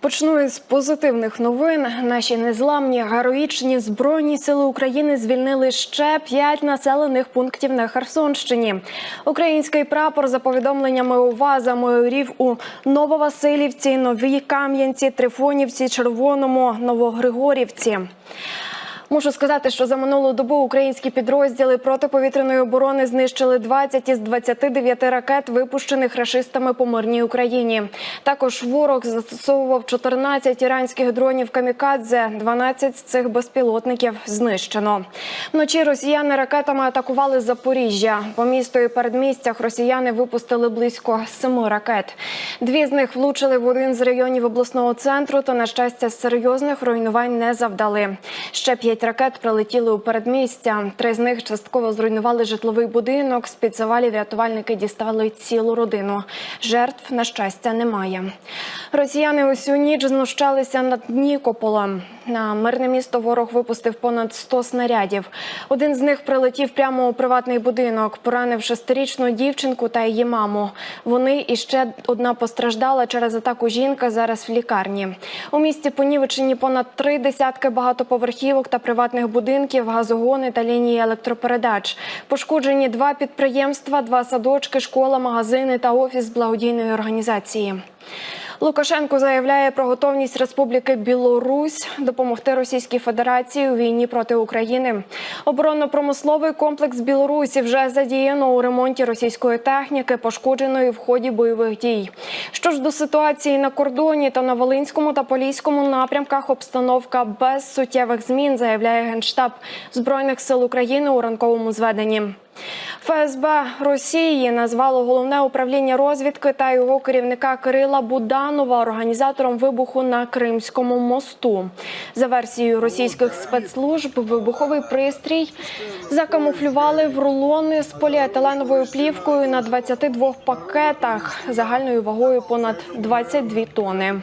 Почну із позитивних новин. Наші незламні героїчні збройні сили України звільнили ще п'ять населених пунктів на Херсонщині. Український прапор за повідомленнями ОВА замайорів у Нововасилівці, Новій Кам'янці, Трифонівці, Червоному, Новогригорівці. Мушу сказати, що за минулу добу українські підрозділи протиповітряної оборони знищили 20 із 29 ракет, випущених рашистами по мирній Україні. Також ворог застосовував 14 іранських дронів камікадзе. 12 з цих безпілотників знищено. Вночі росіяни ракетами атакували Запоріжжя. По місту і передмістях росіяни випустили близько семи ракет. Дві з них влучили в один з районів обласного центру. Та на щастя, серйозних руйнувань не завдали. Ще п'ять ракет прилетіли у передмістя. Три з них частково зруйнували житловий будинок. З під завалів рятувальники дістали цілу родину. Жертв на щастя немає. Росіяни усю ніч знущалися над Нікополем. На мирне місто ворог випустив понад 100 снарядів. Один з них прилетів прямо у приватний будинок, поранив шестирічну дівчинку та її маму. Вони і ще одна постраждала через атаку жінка зараз в лікарні. У місті понівечені понад три десятки багатоповерхівок та приватних будинків, газогони та лінії електропередач. Пошкоджені два підприємства, два садочки, школа, магазини та офіс благодійної організації. Лукашенко заявляє про готовність Республіки Білорусь допомогти Російській Федерації у війні проти України. Оборонно-промисловий комплекс Білорусі вже задіяно у ремонті російської техніки, пошкодженої в ході бойових дій. Що ж до ситуації на кордоні та на Волинському та Поліському напрямках обстановка без суттєвих змін, заявляє генштаб збройних сил України у ранковому зведенні. ФСБ Росії назвало головне управління розвідки та його керівника Кирила Буданова організатором вибуху на Кримському мосту. За версією російських спецслужб, вибуховий пристрій закамуфлювали в рулони з поліетиленовою плівкою на 22 пакетах загальною вагою понад 22 тони.